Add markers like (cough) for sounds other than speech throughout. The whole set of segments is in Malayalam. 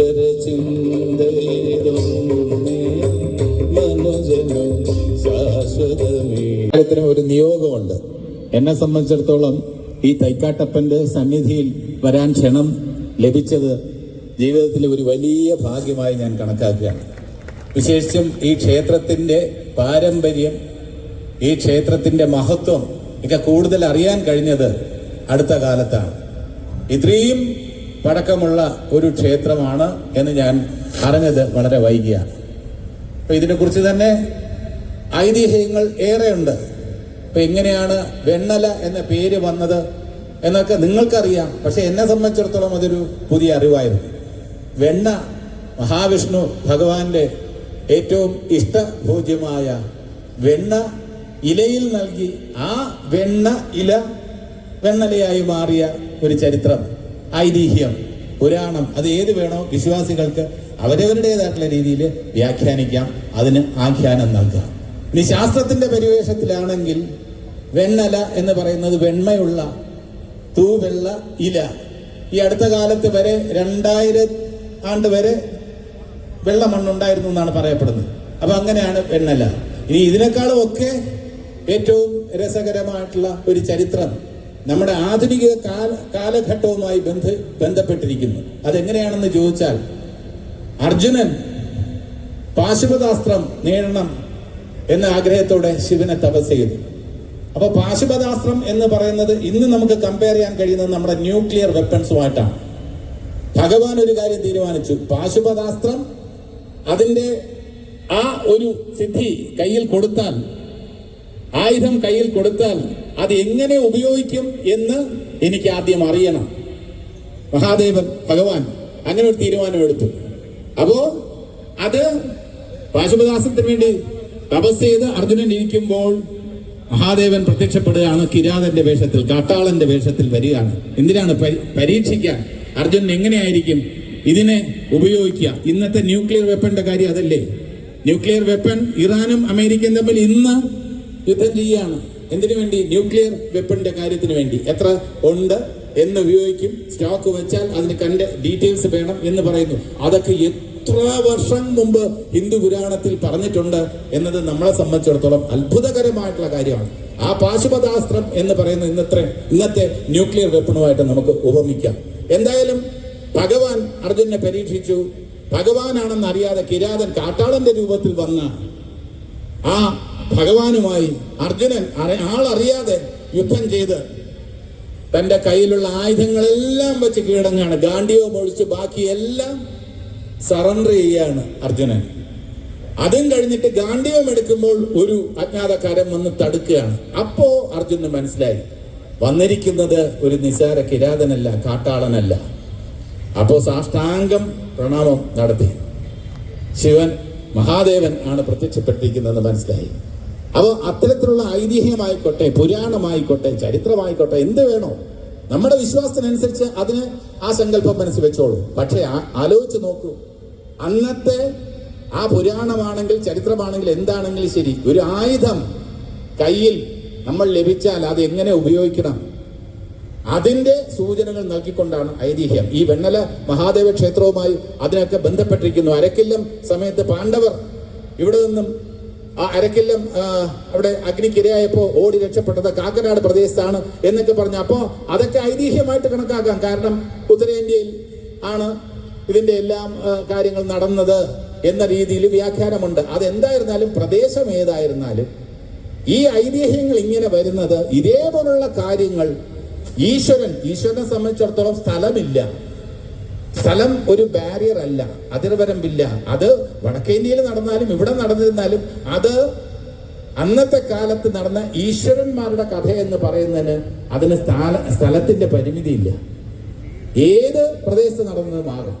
ഈശ്വര ഒരു നിയോഗമുണ്ട്. എന്നെ സംബന്ധിച്ചിടത്തോളം ഈ തൈക്കാട്ടപ്പന്റെ സന്നിധിയിൽ വരാൻ ക്ഷണം ലഭിച്ചത് ജീവിതത്തിലെ ഒരു വലിയ ഭാഗ്യമായി ഞാൻ കണക്കാക്കുകയാണ്. വിശേഷിച്ചും ഈ ക്ഷേത്രത്തിന്റെ പാരമ്പര്യം ഈ ക്ഷേത്രത്തിന്റെ മഹത്വം ഒക്കെ കൂടുതൽ അറിയാൻ കഴിഞ്ഞത് അടുത്ത കാലത്താണ്. ഇത്രയും പഴക്കമുള്ള ഒരു ക്ഷേത്രമാണ് എന്ന് ഞാൻ അറിഞ്ഞത് വളരെ വൈകിയാണ്. അപ്പൊ ഇതിനെക്കുറിച്ച് തന്നെ ഐതിഹ്യങ്ങൾ ഏറെയുണ്ട്. അപ്പൊ എങ്ങനെയാണ് വെണ്ണല എന്ന പേര് വന്നത് എന്നൊക്കെ നിങ്ങൾക്കറിയാം. പക്ഷെ എന്നെ സംബന്ധിച്ചിടത്തോളം അതൊരു പുതിയ അറിവായിരുന്നു. വെണ്ണ മഹാവിഷ്ണു ഭഗവാന്റെ ഏറ്റവും ഇഷ്ടഭോജ്യമായ വെണ്ണ ഇലയിൽ നൽകി ആ വെണ്ണ ഇല വെണ്ണലയായി മാറിയ ഒരു ചരിത്രം. ഐതിഹ്യം പുരാണം അത് ഏത് വേണോ വിശ്വാസികൾക്ക് അവരവരുടേതായിട്ടുള്ള രീതിയിൽ വ്യാഖ്യാനിക്കാം അതിന് ആഖ്യാനം നൽകാം. ഇനി ശാസ്ത്രത്തിന്റെ പരിവേഷത്തിലാണെങ്കിൽ വെണ്ണല എന്ന് പറയുന്നത് വെണ്മയുള്ള തൂവെള്ള ഇല. ഈ അടുത്ത കാലത്ത് വരെ രണ്ടായിരം ആണ്ട് വരെ വെള്ള മണ്ണുണ്ടായിരുന്നു എന്നാണ് പറയപ്പെടുന്നത്. അപ്പൊ അങ്ങനെയാണ് വെണ്ണല. ഇനി ഇതിനേക്കാളും ഒക്കെ ഏറ്റവും രസകരമായിട്ടുള്ള ഒരു ചരിത്രം നമ്മുടെ ആധുനിക കാല കാലഘട്ടവുമായി ബന്ധ ബന്ധപ്പെട്ടിരിക്കുന്നു. അതെങ്ങനെയാണെന്ന് ചോദിച്ചാൽ അർജുനൻ പാശുപതാസ്ത്രം നേടണം എന്ന ആഗ്രഹത്തോടെ ശിവനെ തപസ് ചെയ്തു. അപ്പൊ പാശുപതാസ്ത്രം എന്ന് പറയുന്നത് ഇന്ന് നമുക്ക് കമ്പയർ ചെയ്യാൻ കഴിയുന്നത് നമ്മുടെ ന്യൂക്ലിയർ വെപ്പൺസുമായിട്ടാണ് ഭഗവാൻ ഒരു കാര്യം തീരുമാനിച്ചു. പാശുപതാസ്ത്രം അതിന്റെ ആ ഒരു സിദ്ധി കയ്യിൽ കൊടുത്താൽ ആയുധം കയ്യിൽ കൊടുത്താൽ അത് എങ്ങനെ ഉപയോഗിക്കും എന്ന് എനിക്ക് ആദ്യം അറിയണം. മഹാദേവൻ ഭഗവാൻ അങ്ങനെ ഒരു തീരുമാനമെടുത്തു അപ്പോ അത് പാശുപദാസത്തിന് വേണ്ടി തപസ് ചെയ്ത് അർജുനൻ ഇരിക്കുമ്പോൾ മഹാദേവൻ പ്രത്യക്ഷപ്പെടുകയാണ് കിരാതന്റെ വേഷത്തിൽ കാട്ടാളന്റെ വേഷത്തിൽ വരികയാണ്. എന്തിനാണ് പരി- പരീക്ഷിക്കാൻ? അർജുനൻ എങ്ങനെയായിരിക്കും ഇതിനെ ഉപയോഗിക്കുക? ഇന്നത്തെ ന്യൂക്ലിയർ വെപ്പന്റെ കാര്യം അതല്ലേ? ന്യൂക്ലിയർ വെപ്പൺ ഇറാനും അമേരിക്കയും തമ്മിൽ ഇന്ന് യുദ്ധം ചെയ്യുകയാണ്. എന്തിനു വേണ്ടി? ന്യൂക്ലിയർ വെപ്പണിന്റെ കാര്യത്തിന് വേണ്ടി. എത്ര? ഉണ്ട് എന്ന് ഉപയോഗിക്കും. സ്റ്റോക്ക് വെച്ചാൽ അതിന് കണ്ട ഡീറ്റെയിൽസ് വേണം എന്ന് പറയുന്നു. അതൊക്കെ എത്ര വർഷം മുമ്പ് ഹിന്ദു പുരാണത്തിൽ പറഞ്ഞിട്ടുണ്ട് എന്നത് നമ്മളെ സംബന്ധിച്ചിടത്തോളം അത്ഭുതകരമായിട്ടുള്ള കാര്യമാണ്. ആ പാശുപതാസ്ത്രം എന്ന് പറയുന്ന ഇന്നത്തെ ഇന്നത്തെ ന്യൂക്ലിയർ വെപ്പണുമായിട്ട് നമുക്ക് ഉപമിക്കാം. എന്തായാലും ഭഗവാൻ അർജുനെ പരീക്ഷിച്ചു. ഭഗവാനാണെന്ന് അറിയാതെ കിരാതൻ കാട്ടാളന്റെ രൂപത്തിൽ വന്ന ആ ഭഗവാനുമായി അർജുനൻ ആളറിയാതെ യുദ്ധം ചെയ്ത് തന്റെ കയ്യിലുള്ള ആയുധങ്ങളെല്ലാം വെച്ച് കീഴടങ്ങാണ്. ഗാന്ധിയോ ഒഴിച്ച് ബാക്കിയെല്ലാം സറണ്ടർ ചെയ്യാണ് അർജുനൻ. അതും കഴിഞ്ഞിട്ട് ഗാന്ധിയം എടുക്കുമ്പോൾ ഒരു അജ്ഞാതക്കാരൻ വന്ന് തടുക്കുകയാണ്. അപ്പോ അർജുനന് മനസ്സിലായി വന്നിരിക്കുന്നത് ഒരു നിസാര കിരാതനല്ല കാട്ടാളനല്ല. അപ്പോ സാഷ്ടാംഗം പ്രണാമം നടത്തി. ശിവൻ മഹാദേവൻ ആണ് പ്രത്യക്ഷപ്പെട്ടിരിക്കുന്നതെന്ന് മനസ്സിലായി. അപ്പോൾ അത്തരത്തിലുള്ള ഐതിഹ്യമായിക്കോട്ടെ പുരാണമായിക്കോട്ടെ ചരിത്രമായിക്കോട്ടെ എന്ത് വേണോ നമ്മുടെ വിശ്വാസത്തിനനുസരിച്ച് അതിന് ആ സങ്കല്പം മനസ്സിൽ വെച്ചോളൂ. പക്ഷെ ആലോചിച്ച് നോക്കൂ. അന്നത്തെ ആ പുരാണമാണെങ്കിൽ ചരിത്രമാണെങ്കിൽ എന്താണെങ്കിലും ശരി? ഒരു ആയുധം കയ്യിൽ നമ്മൾ ലഭിച്ചാൽ അത് എങ്ങനെ ഉപയോഗിക്കണം? അതിന്റെ സൂചനകൾ നൽകിക്കൊണ്ടാണ് ഐതിഹ്യം. ഈ വെണ്ണല മഹാദേവ ക്ഷേത്രവുമായി അതിനൊക്കെ ബന്ധപ്പെട്ടിരിക്കുന്നു. അരക്കില്ലം സമയത്ത് പാണ്ഡവർ ഇവിടെ നിന്നും ആ അരക്കില്ലം അവിടെ അഗ്നിക്കിരയായപ്പോ ഓടി രക്ഷപ്പെട്ടത് കാക്കനാട് പ്രദേശത്താണ് എന്നൊക്കെ പറഞ്ഞു. അപ്പോൾ അതൊക്കെ ഐതിഹ്യമായിട്ട് കണക്കാക്കാം. കാരണം ഉത്തരേന്ത്യയിൽ ആണ് ഇതിന്റെ എല്ലാം കാര്യങ്ങൾ നടന്നത് എന്ന രീതിയിൽ വ്യാഖ്യാനമുണ്ട്. അതെന്തായിരുന്നാലും പ്രദേശം ഏതായിരുന്നാലും ഈ ഐതിഹ്യങ്ങൾ ഇങ്ങനെ വരുന്നത് ഇതേപോലുള്ള കാര്യങ്ങൾ ഈശ്വരൻ ഈശ്വരനെ സംബന്ധിച്ചിടത്തോളം സ്ഥലമില്ല. സ്ഥലം ഒരു ബാരിയർ അല്ല. അതിർവരമ്പില്ല. അത് വടക്കേന്ത്യയിൽ നടന്നാലും ഇവിടെ നടന്നിരുന്നാലും അത് അന്നത്തെ കാലത്ത് നടന്ന ഈശ്വരന്മാരുടെ കഥ എന്ന് പറയുന്നതിന് അതിന് സ്ഥല സ്ഥലത്തിന്റെ പരിമിതിയില്ല. ഏത് പ്രദേശത്ത് നടന്നത് മാറും.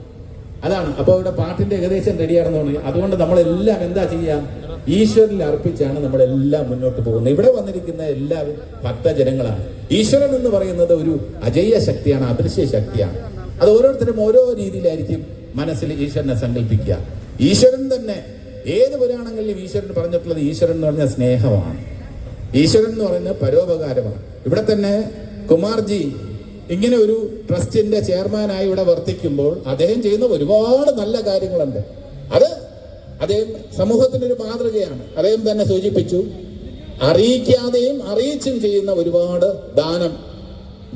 അതാണ്. അപ്പോൾ ഇവിടെ പാട്ടിന്റെ ഏകദേശം റെഡിയാണെന്ന് തോന്നുന്നു അതുകൊണ്ട് നമ്മളെല്ലാം എന്താ ചെയ്യാം? ഈശ്വരനിൽ അർപ്പിച്ചാണ് നമ്മളെല്ലാം മുന്നോട്ട് പോകുന്നത്. ഇവിടെ വന്നിരിക്കുന്ന എല്ലാവരും ഭക്തജനങ്ങളാണ്. ഈശ്വരൻ എന്ന് പറയുന്നത് ഒരു അജയ്യ ശക്തിയാണ് അദൃശ്യ ശക്തിയാണ്. അത് ഓരോരുത്തരും ഓരോ രീതിയിലായിരിക്കും മനസ്സിൽ ഈശ്വരനെ സങ്കല്പിക്കുക. ഈശ്വരൻ തന്നെ ഏത് പുരാണങ്ങളിലും ഈശ്വരൻ പറഞ്ഞിട്ടുള്ളത് ഈശ്വരൻ എന്ന് പറഞ്ഞ സ്നേഹമാണ്. ഈശ്വരൻ എന്ന് പറയുന്നത് പരോപകാരമാണ്. ഇവിടെ തന്നെ കുമാർജി ഇങ്ങനെ ഒരു ട്രസ്റ്റിന്റെ ചെയർമാനായി ഇവിടെ വർത്തിക്കുമ്പോൾ അദ്ദേഹം ചെയ്യുന്ന ഒരുപാട് നല്ല കാര്യങ്ങളുണ്ട്. അത് അദ്ദേഹം സമൂഹത്തിന്റെ ഒരു മാതൃകയാണ്. അദ്ദേഹം തന്നെ സൂചിപ്പിച്ചു അറിയിക്കാതെയും അറിയിച്ചും ചെയ്യുന്ന ഒരുപാട് ദാനം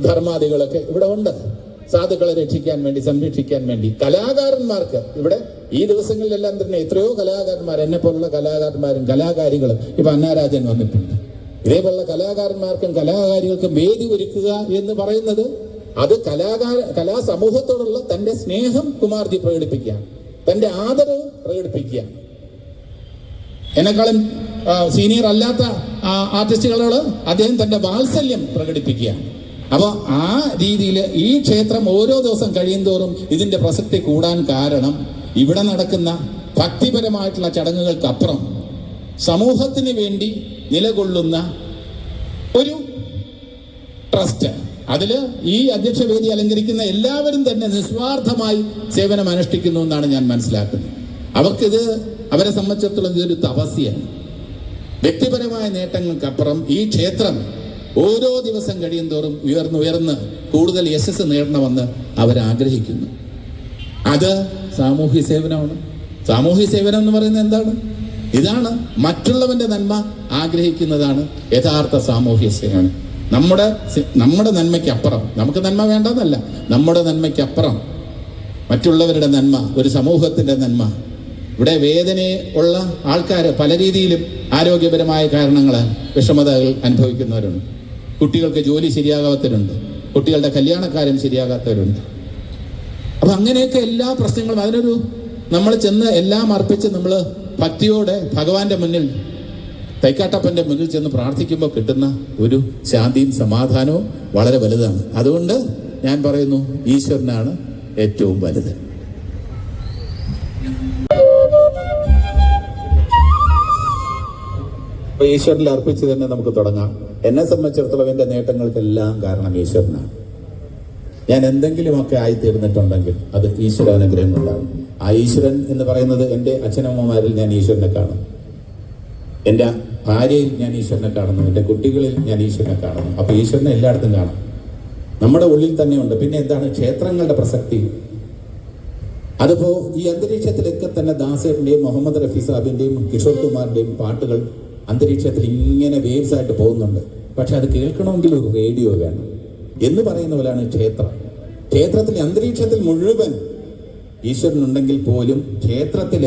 ധർമാദികളൊക്കെ ഇവിടെ ഉണ്ട്. സാധുക്കളെ രക്ഷിക്കാൻ വേണ്ടി സംരക്ഷിക്കാൻ വേണ്ടി. കലാകാരന്മാർക്ക് ഇവിടെ ഈ ദിവസങ്ങളിലെല്ലാം തന്നെ എത്രയോ കലാകാരന്മാർ എന്നെ പോലുള്ള കലാകാരന്മാരും കലാകാരികളും ഇപ്പൊ അന്നാരാജൻ വന്നിട്ടുണ്ട്. ഇതേപോലുള്ള കലാകാരന്മാർക്കും കലാകാരികൾക്കും വേദി ഒരുക്കുക എന്ന് പറയുന്നത് അത് കലാകാര കലാ സമൂഹത്തോടുള്ള തന്റെ സ്നേഹം കുമാർജി പ്രകടിപ്പിക്കുകയാണ്. തന്റെ ആദരവ് പ്രകടിപ്പിക്കുകയാണ്. എന്നെക്കാളും സീനിയർ അല്ലാത്ത ആർട്ടിസ്റ്റുകളോട് അദ്ദേഹം തന്റെ വാത്സല്യം പ്രകടിപ്പിക്കുകയാണ്. അപ്പോൾ ആ രീതിയിൽ ഈ ക്ഷേത്രം ഓരോ ദിവസം കഴിയുന്തോറും ഇതിന്റെ പ്രസക്തി കൂടാൻ കാരണം ഇവിടെ നടക്കുന്ന ഭക്തിപരമായിട്ടുള്ള ചടങ്ങുകൾക്കപ്പുറം സമൂഹത്തിന് വേണ്ടി നിലകൊള്ളുന്ന ഒരു ട്രസ്റ്റ്. അതിൽ ഈ അധ്യക്ഷവേദി അലങ്കരിക്കുന്ന എല്ലാവരും തന്നെ നിസ്വാർത്ഥമായി സേവനം അനുഷ്ഠിക്കുന്നു എന്നാണ് ഞാൻ മനസ്സിലാക്കുന്നത്. അവർക്കിത് അവരെ സംബന്ധിച്ചിടത്തോളം ഇതൊരു തപസ്യാണ് വ്യക്തിപരമായ നേട്ടങ്ങൾക്കപ്പുറം ഈ ക്ഷേത്രം ഓരോ ദിവസം കഴിയും തോറും ഉയർന്നുയർന്ന് കൂടുതൽ യശസ് നേടണമെന്ന് അവർ ആഗ്രഹിക്കുന്നു അത് സാമൂഹ്യ സേവനമാണ്. സാമൂഹ്യ സേവനം എന്ന് പറയുന്നത് എന്താണ്? ഇതാണ് മറ്റുള്ളവന്റെ നന്മ ആഗ്രഹിക്കുന്നതാണ് യഥാർത്ഥ സാമൂഹ്യ സേവനം. നമ്മുടെ നമ്മുടെ നമ്മുടെ നന്മയ്ക്കപ്പുറം. നമുക്ക് നന്മ വേണ്ടെന്നല്ല നമ്മുടെ നന്മയ്ക്കപ്പുറം. മറ്റുള്ളവരുടെ നന്മ ഒരു സമൂഹത്തിന്റെ നന്മ. ഇവിടെ വേദന ഉള്ള ആൾക്കാർ പല രീതിയിലും ആരോഗ്യപരമായ കാരണങ്ങളാൽ വിഷമതകൾ അനുഭവിക്കുന്നവരുണ്ട്. കുട്ടികൾക്ക് ജോലി ശരിയാകാത്തവരുണ്ട്. കുട്ടികളുടെ കല്യാണക്കാര്യം ശരിയാകാത്തവരുണ്ട്. അപ്പൊ അങ്ങനെയൊക്കെ എല്ലാ പ്രശ്നങ്ങളും അതിനൊരു നമ്മൾ ചെന്ന് എല്ലാം അർപ്പിച്ച് നമ്മൾ ഭക്തിയോടെ ഭഗവാന്റെ മുന്നിൽ തൈക്കാട്ടപ്പന്റെ മുന്നിൽ ചെന്ന് പ്രാർത്ഥിക്കുമ്പോൾ കിട്ടുന്ന ഒരു ശാന്തിയും സമാധാനവും വളരെ വലുതാണ്. അതുകൊണ്ട് ഞാൻ പറയുന്നു ഈശ്വരനാണ് ഏറ്റവും വലുത്. അപ്പൊ ഈശ്വരനിൽ അർപ്പിച്ച് തന്നെ നമുക്ക് തുടങ്ങാം. എന്നെ സംബന്ധിച്ചിടത്തോളം എന്റെ നേട്ടങ്ങൾക്കെല്ലാം കാരണം ഈശ്വരനാണ്. ഞാൻ എന്തെങ്കിലുമൊക്കെ ആയിത്തീർന്നിട്ടുണ്ടെങ്കിൽ അത് ഈശ്വര അനുഗ്രഹം കൊണ്ടാണ്. ആ ഈശ്വരൻ എന്ന് പറയുന്നത് എന്റെ അച്ഛനമ്മമാരിൽ ഞാൻ ഈശ്വരനെ കാണും എന്റെ ഭാര്യയിൽ ഞാൻ ഈശ്വരനെ കാണുന്നു. എന്റെ കുട്ടികളിൽ ഞാൻ ഈശ്വരനെ കാണുന്നു. അപ്പോൾ ഈശ്വരനെ എല്ലായിടത്തും കാണാം. നമ്മുടെ ഉള്ളിൽ തന്നെയുണ്ട് പിന്നെ എന്താണ്? ക്ഷേത്രങ്ങളുടെ പ്രസക്തി. അതിപ്പോ ഈ അന്തരീക്ഷത്തിലൊക്കെ തന്നെ ദാസേട്ടന്റെയും മുഹമ്മദ് റഫീസാബിന്റെയും കിഷോർ കുമാറിന്റെയും പാട്ടുകൾ അന്തരീക്ഷത്തിൽ ഇങ്ങനെ വേവ്സ് ആയിട്ട് പോകുന്നുണ്ട്. പക്ഷെ അത് കേൾക്കണമെങ്കിൽ ഒരു റേഡിയോ വേണം. എന്ന് പറയുന്ന പോലെയാണ് ക്ഷേത്രം. ക്ഷേത്രത്തിലെ അന്തരീക്ഷത്തിൽ മുഴുവൻ ഈശ്വരനുണ്ടെങ്കിൽ പോലും ക്ഷേത്രത്തിൽ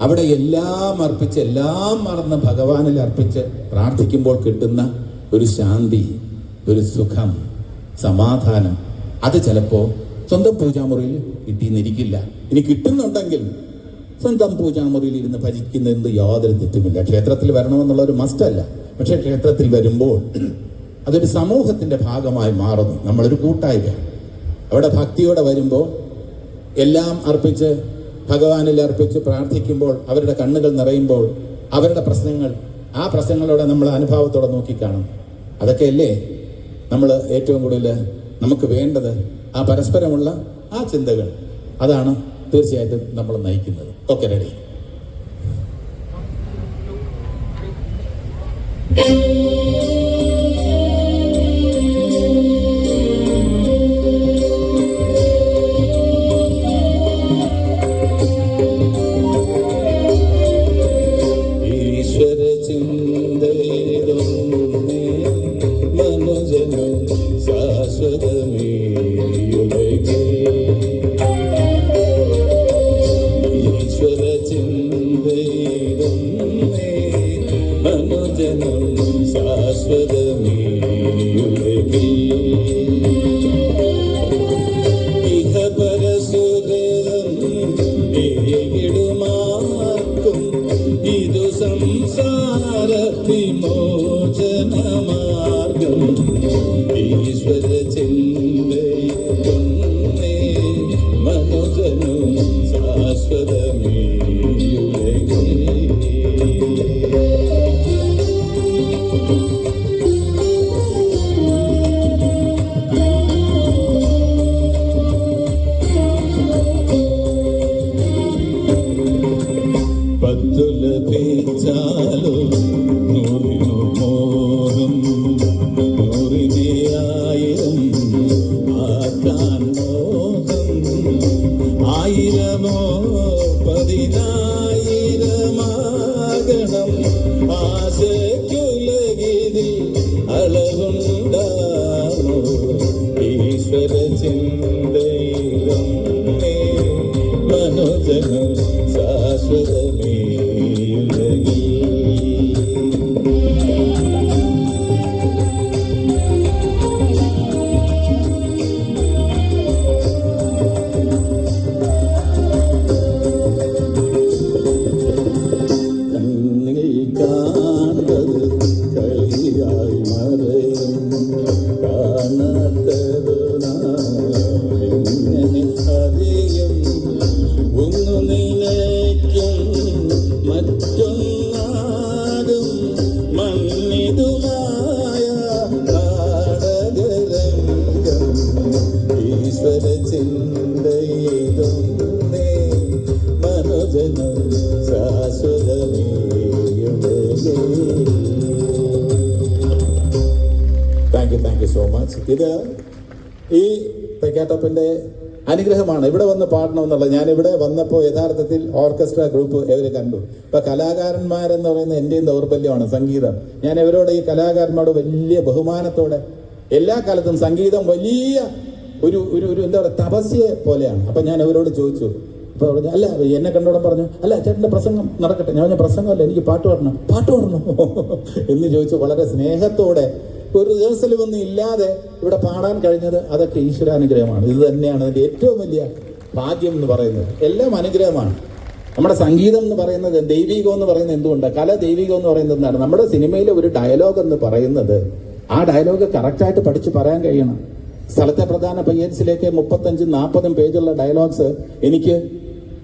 അവിടെ എല്ലാം അർപ്പിച്ച് എല്ലാം മറന്ന് ഭഗവാനിൽ അർപ്പിച്ച് പ്രാർത്ഥിക്കുമ്പോൾ കിട്ടുന്ന ഒരു ശാന്തി ഒരു സുഖം സമാധാനം. അത് ചിലപ്പോ സ്വന്തം പൂജാമുറിയിൽ കിട്ടിയെന്നിരിക്കില്ല. ഇനി കിട്ടുന്നുണ്ടെങ്കിൽ സ്വന്തം പൂജാമുറിയിൽ ഇരുന്ന് ഭജിക്കുന്നതിന് യാതൊരു തെറ്റുമില്ല. ക്ഷേത്രത്തിൽ വരണമെന്നുള്ള ഒരു അല്ല. പക്ഷെ ക്ഷേത്രത്തിൽ വരുമ്പോൾ അതൊരു സമൂഹത്തിന്റെ ഭാഗമായി മാറുന്നു. നമ്മളൊരു കൂട്ടായ്മ അവിടെ ഭക്തിയോടെ വരുമ്പോൾ എല്ലാം അർപ്പിച്ച് ഭഗവാനിൽ അർപ്പിച്ച് പ്രാർത്ഥിക്കുമ്പോൾ അവരുടെ കണ്ണുകൾ നിറയുമ്പോൾ അവരുടെ പ്രശ്നങ്ങൾ ആ പ്രശ്നങ്ങളോടെ നമ്മൾ അനുഭവത്തോടെ നോക്കിക്കാണും. അതൊക്കെയല്ലേ നമ്മൾ ഏറ്റവും കൂടുതൽ നമുക്ക് വേണ്ടത്? ആ പരസ്പരമുള്ള ആ ചിന്തകൾ. അതാണ് തീർച്ചയായിട്ടും നമ്മൾ നയിക്കുന്നത്. Okay ready പതിനായിരമാകണം. ആശയ്ക്കുലകിതിൽ അളവുണ്ടാമോ ഈശ്വര ചിന്തയിലും മനോജനം ശാശ്വതമേ ഇത് ഈ തെക്കാട്ടപ്പന്റെ അനുഗ്രഹമാണ്. ഇവിടെ വന്ന് പാടണം എന്നുള്ളത്. ഞാൻ ഇവിടെ വന്നപ്പോൾ യഥാർത്ഥത്തിൽ ഓർക്കസ്ട്ര ഗ്രൂപ്പ് ഇവർ കണ്ടു. ഇപ്പൊ കലാകാരന്മാരെന്ന് പറയുന്നത് എന്റെയും ദൗർബല്യമാണ് സംഗീതം. ഞാൻ ഇവരോട് ഈ കലാകാരന്മാരോട് വലിയ ബഹുമാനത്തോടെ എല്ലാ കാലത്തും സംഗീതം വലിയ ഒരു ഒരു ഒരു എന്താ പറയുക തപസ്യ പോലെയാണ്. അപ്പൊ ഞാൻ അവരോട് ചോദിച്ചു അപ്പൊ പറഞ്ഞു അല്ല എന്നെ കണ്ടോടെ പറഞ്ഞു അല്ല ചേട്ടന്റെ പ്രസംഗം നടക്കട്ടെ ഞാൻ പ്രസംഗമല്ല എനിക്ക് പാട്ട് പാടണം. പാട്ട് പാടണം? (laughs) എന്ന് ചോദിച്ചു വളരെ സ്നേഹത്തോടെ ഒരു റിഹേഴ്സലും ഒന്നും ഇല്ലാതെ ഇവിടെ പാടാൻ കഴിഞ്ഞത് അതൊക്കെ ഈശ്വരാനുഗ്രഹമാണ്. ഇത് തന്നെയാണ് അതിന്റെ ഏറ്റവും വലിയ ഭാഗ്യം എന്ന് പറയുന്നത്. എല്ലാം അനുഗ്രഹമാണ്. നമ്മുടെ സംഗീതം എന്ന് പറയുന്നത് ദൈവികം എന്ന് പറയുന്നത് എന്തുകൊണ്ടാണ് കല ദൈവികം എന്ന് പറയുന്നത് എന്താണ്? നമ്മുടെ സിനിമയിലെ ഒരു ഡയലോഗ് എന്ന് പറയുന്നത് ആ ഡയലോഗ് കറക്റ്റായിട്ട് പഠിച്ച് പറയാൻ കഴിയണം. സ്ഥലത്തെ പ്രധാന പയ്യൻസിലേക്ക് മുപ്പത്തഞ്ചും നാൽപ്പതും പേജുള്ള ഡയലോഗ്സ് എനിക്ക്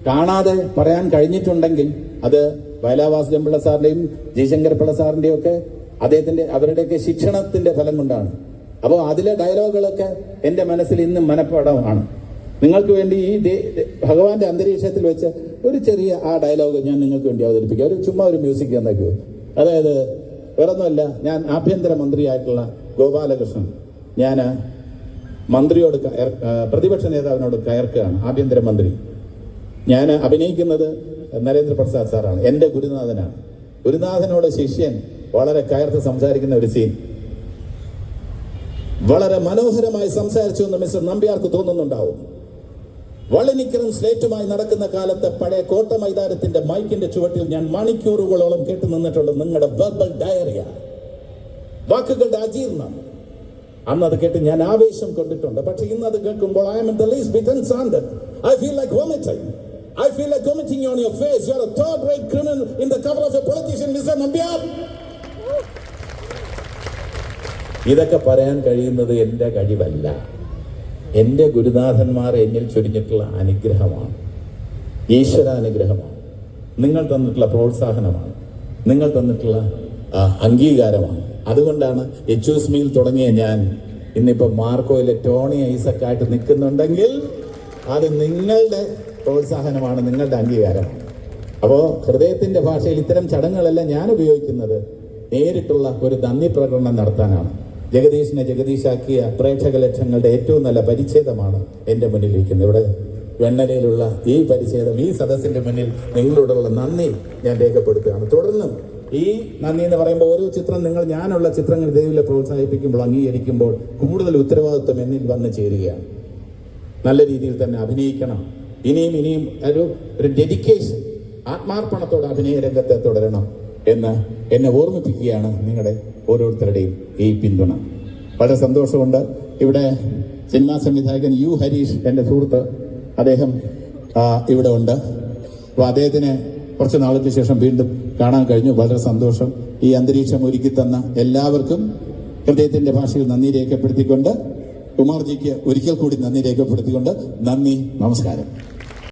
കാണാതെ പറയാൻ കഴിഞ്ഞിട്ടുണ്ടെങ്കിൽ അത് വയലാവാസുജൻ പിള്ള സാറിന്റെയും ജയശങ്കർ പിള്ള സാറിന്റെയും ഒക്കെ അദ്ദേഹത്തിന്റെ അവരുടെയൊക്കെ ശിക്ഷണത്തിന്റെ ഫലം കൊണ്ടാണ്. അപ്പോൾ അതിലെ ഡയലോഗുകളൊക്കെ എന്റെ മനസ്സിൽ ഇന്നും മനഃപ്പാടമാണ്. നിങ്ങൾക്ക് വേണ്ടി ഈ ഭഗവാന്റെ അന്തരീക്ഷത്തിൽ വെച്ച് ഒരു ചെറിയ ആ ഡയലോഗ് ഞാൻ നിങ്ങൾക്ക് വേണ്ടി അവതരിപ്പിക്കാം. ഒരു ചുമ്മാ ഒരു മ്യൂസിക് എന്നൊക്കെ അതായത് വേറൊന്നുമല്ല ഞാൻ ആഭ്യന്തര മന്ത്രിയായിട്ടുള്ള ഗോപാലകൃഷ്ണൻ. ഞാൻ മന്ത്രിയോട് പ്രതിപക്ഷ നേതാവിനോട് കയർക്കുകയാണ് ആഭ്യന്തര മന്ത്രി. ഞാൻ അഭിനയിക്കുന്നത് നരേന്ദ്രപ്രസാദ് സാറാണ്. എന്റെ ഗുരുനാഥനാണ്. ഗുരുനാഥനോട് ശിഷ്യൻ വളരെ കയർത്ത് സംസാരിക്കുന്ന ഒരു സീൻ വളരെ മനോഹരമായി സംസാരിച്ചു എന്ന് മിസ്റ്റർ നമ്പ്യാർക്ക് തോന്നുന്നുണ്ടാവും. വളനിക്കറും സ്ലേറ്റുമായി നടക്കുന്ന കാലത്ത് പഴയ കോട്ട മൈതാനത്തിന്റെ മൈക്കിന്റെ ചുവട്ടിൽ ഞാൻ മണിക്കൂറുകളോളം കേട്ടു നിന്നിട്ടുള്ള നിങ്ങളുടെ വെർബൽ ഡയറിയ വാക്കുകളുടെ അജീർണം. അന്ന് അത് കേട്ട് ഞാൻ ആവേശം കൊണ്ടിട്ടുണ്ട്. പക്ഷെ ഇന്ന് അത് കേൾക്കുമ്പോൾ I'm I feel like vomiting I feel like commenting on your face. You're a third rate criminal in the cover of a politician, Mr. Nambiar. ഇതൊക്കെ പറയാൻ കഴിയുന്നത് എന്റെ കഴിവല്ല എന്റെ ഗുരുനാഥന്മാർ എന്നിൽ ചൊരിഞ്ഞിട്ടുള്ള അനുഗ്രഹമാണ് ഈശ്വരാനുഗ്രഹമാണ് നിങ്ങൾ തന്നിട്ടുള്ള പ്രോത്സാഹനമാണ് നിങ്ങൾ തന്നിട്ടുള്ള അംഗീകാരമാണ് അതുകൊണ്ടാണ് എച്ച് മീൽ തുടങ്ങിയ ഞാൻ ഇന്നിപ്പോൾ മാർക്കോയിലെ ടോണി ഐസക്കായിട്ട് നിൽക്കുന്നുണ്ടെങ്കിൽ അത് നിങ്ങളുടെ പ്രോത്സാഹനമാണ് നിങ്ങളുടെ അംഗീകാരം. അപ്പോൾ ഹൃദയത്തിന്റെ ഭാഷയിൽ ഇത്തരം ചടങ്ങുകളെല്ലാം ഞാൻ ഉപയോഗിക്കുന്നത് നേരിട്ടുള്ള ഒരു നന്ദി പ്രകടനം നടത്താനാണ്. ജഗദീഷിനെ ജഗദീഷാക്കിയ പ്രേക്ഷക ലക്ഷങ്ങളുടെ ഏറ്റവും നല്ല പരിച്ഛേദമാണ് എന്റെ മുന്നിലിരിക്കുന്നത്. ഇവിടെ വെണ്ണലയിലുള്ള ഈ പരിച്ഛേദം ഈ സദസ്സിന്റെ മുന്നിൽ നിങ്ങളോടുള്ള നന്ദി ഞാൻ രേഖപ്പെടുത്തുകയാണ്. തുടർന്നും ഈ നന്ദി എന്ന് പറയുമ്പോൾ ഓരോ ചിത്രം നിങ്ങൾ ഞാനുള്ള ചിത്രങ്ങൾ ദൈവത്തെ പ്രോത്സാഹിപ്പിക്കുമ്പോൾ അംഗീകരിക്കുമ്പോൾ കൂടുതൽ ഉത്തരവാദിത്വം എന്നിൽ വന്ന് ചേരുകയാണ്. നല്ല രീതിയിൽ തന്നെ അഭിനയിക്കണം. ഇനിയും ഇനിയും ഒരു ഒരു ഡെഡിക്കേഷൻ ആത്മാർപ്പണത്തോടെ അഭിനയ രംഗത്തെ തുടരണം എന്ന് എന്നെ ഓർമ്മിപ്പിക്കുകയാണ് നിങ്ങളുടെ ഓരോരുത്തരുടെയും ഈ പിന്തുണ. വളരെ സന്തോഷമുണ്ട്. ഇവിടെ സിനിമാ സംവിധായകൻ യു ഹരീഷ് എന്റെ സുഹൃത്ത് അദ്ദേഹം ഇവിടെ ഉണ്ട്. അപ്പോൾ അദ്ദേഹത്തിന് കുറച്ച് നാളുകൾക്ക് ശേഷം വീണ്ടും കാണാൻ കഴിഞ്ഞു. വളരെ സന്തോഷം. ഈ അന്തരീക്ഷം ഒരുക്കി തന്ന എല്ലാവർക്കും ഹൃദയത്തിന്റെ ഭാഷയിൽ നന്ദി രേഖപ്പെടുത്തിക്കൊണ്ട് കുമാർജിക്ക് ഒരിക്കൽ കൂടി നന്ദി രേഖപ്പെടുത്തിക്കൊണ്ട് നന്ദി നമസ്കാരം.